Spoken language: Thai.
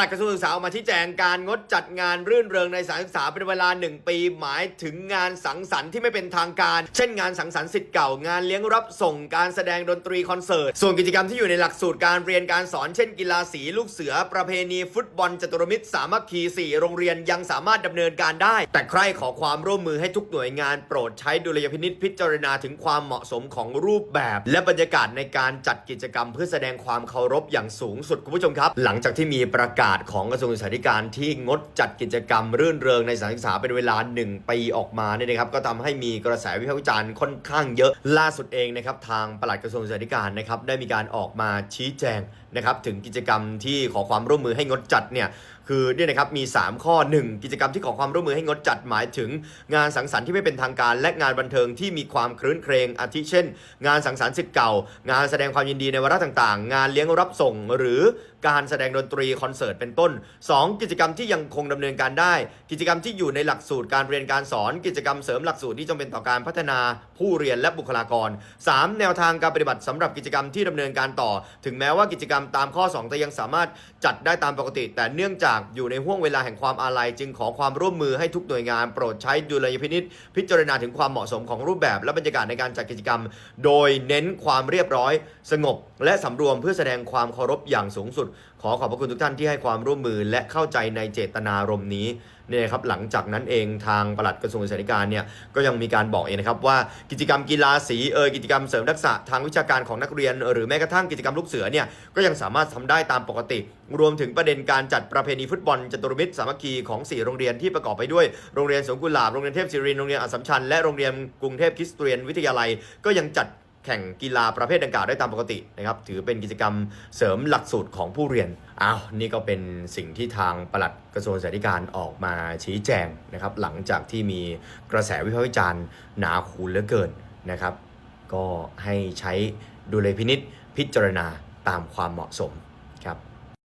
หลักกระทรวงศึกษาออกมาชี้แจงการงดจัดงานรื่นเริงในสถานศึกษาเป็นเวลา 1 ปี หมายถึงงานสังสรรค์ที่ไม่เป็นทางการ เช่นงานสังสรรค์สิทธิ์เก่างานเลี้ยงรับส่งการแสดงดนตรีคอนเสิร์ต ส่วนกิจกรรมที่อยู่ในหลักสูตรการเรียนการสอนเช่นกีฬาสีลูกเสือ ประเพณีฟุตบอลจตุรมิตรสามัคคีสี่โรงเรียนยังสามารถดำเนินการได้ แต่ใครขอความร่วมมือให้ทุกหน่วยงานโปรดใช้ดุลยพินิษพิจารณาถึงความเหมาะสมของรูปแบบ และบรรยากาศในการจัดกิจกรรมเพื่อแสดงความเคารพอย่างสูงสุดคุณผู้ชมครับ หลังจากที่มีประกาศของกระทรวงศึกษาธิการที่งดจัดกิจกรรมรื่นเริงในสถานศึกษาเป็นเวลา 1 ปีออกมาเนี่ยนะครับก็ทำให้มีกระแสวิพากษ์วิจารณ์ค่อนข้างเยอะล่าสุดเองนะครับทางปลัดกระทรวงศึกษาธิการนะครับได้มีการออกมาชี้แจงนะครับถึงกิจกรรมที่ขอความร่วมมือให้งดจัดเนี่ย คือเนี่ยนะครับมี 3 ข้อ 1 กิจกรรมที่ขอความร่วมมือให้งดจัดหมายถึง งานสังสรรค์ที่ไม่เป็นทางการ และงานบันเทิงที่มีความครื้นเครงอาทิเช่น งานสังสรรค์สิทธิ์เก่า งานแสดงความยินดีในวาระต่างๆ งานเลี้ยงรับส่งหรือการแสดงดนตรีคอนเสิร์ตเป็นต้น 2 กิจกรรมที่ยังคงดำเนินการได้ กิจกรรมที่อยู่ในหลักสูตรการเรียนการสอน กิจกรรมเสริมหลักสูตรที่จำเป็นต่อการพัฒนา ผู้เรียนและบุคลากร 3. แนวทางการปฏิบัติสำหรับกิจกรรมที่ดำเนินการต่อ ถึงแม้ว่ากิจกรรมตามข้อ2จะยังสามารถจัดได้ตามปกติ แต่เนื่องจากอยู่ในห่วงเวลาแห่งความอาลัยจึงขอความร่วมมือให้ทุกหน่วยงาน โปรดใช้ดุลยพินิษพิจารณาถึงความเหมาะสมของรูปแบบ และบรรยากาศในการจัดกิจกรรม โดยเน้นความเรียบร้อย สงบ และสำรวมเพื่อแสดงความเคารพอย่างสูงสุดขอขอบพระคุณทุกท่านที่ให้ความร่วมมือและเข้าใจในเจตนารมณ์นี้เนี่ยครับหลังจากนั้นเองทางปลัดกระทรวงศึกษาธิการเนี่ยก็ยังมีการบอกเองนะครับว่ากิจกรรมกีฬาสีเอยกิจกรรมเสริมทักษะทางวิชาการของนักเรียน หรือแม้กระทั่งกิจกรรมลูกเสือเนี่ยก็ยังสามารถทำได้ตามปกติ รวมถึงประเด็นการจัดประเพณีฟุตบอลจตุรมิตรสามัคคีของ 4 โรงเรียนที่ประกอบไปด้วยโรงเรียนสวนกุหลาบโรงเรียนเทพศิรินทร์โรงเรียนอัสสัมชัญและโรงเรียนกรุงเทพคริสเตียนวิทยาลัยก็ยังจัด แข่งกีฬาประเภทดังกล่าวได้ตามปกตินะครับถือเป็นกิจกรรมเสริมหลักสูตรของผู้เรียนอ้าวนี่ก็เป็นสิ่งที่ทางปลัดกระทรวงศึกษาธิการออกมาชี้แจงนะครับหลังจากที่มีกระแสวิพากษ์วิจารณ์หนาคูเหลือเกินนะครับ ก็ให้ใช้ดุลยพินิษพิจารณาตามความเหมาะสม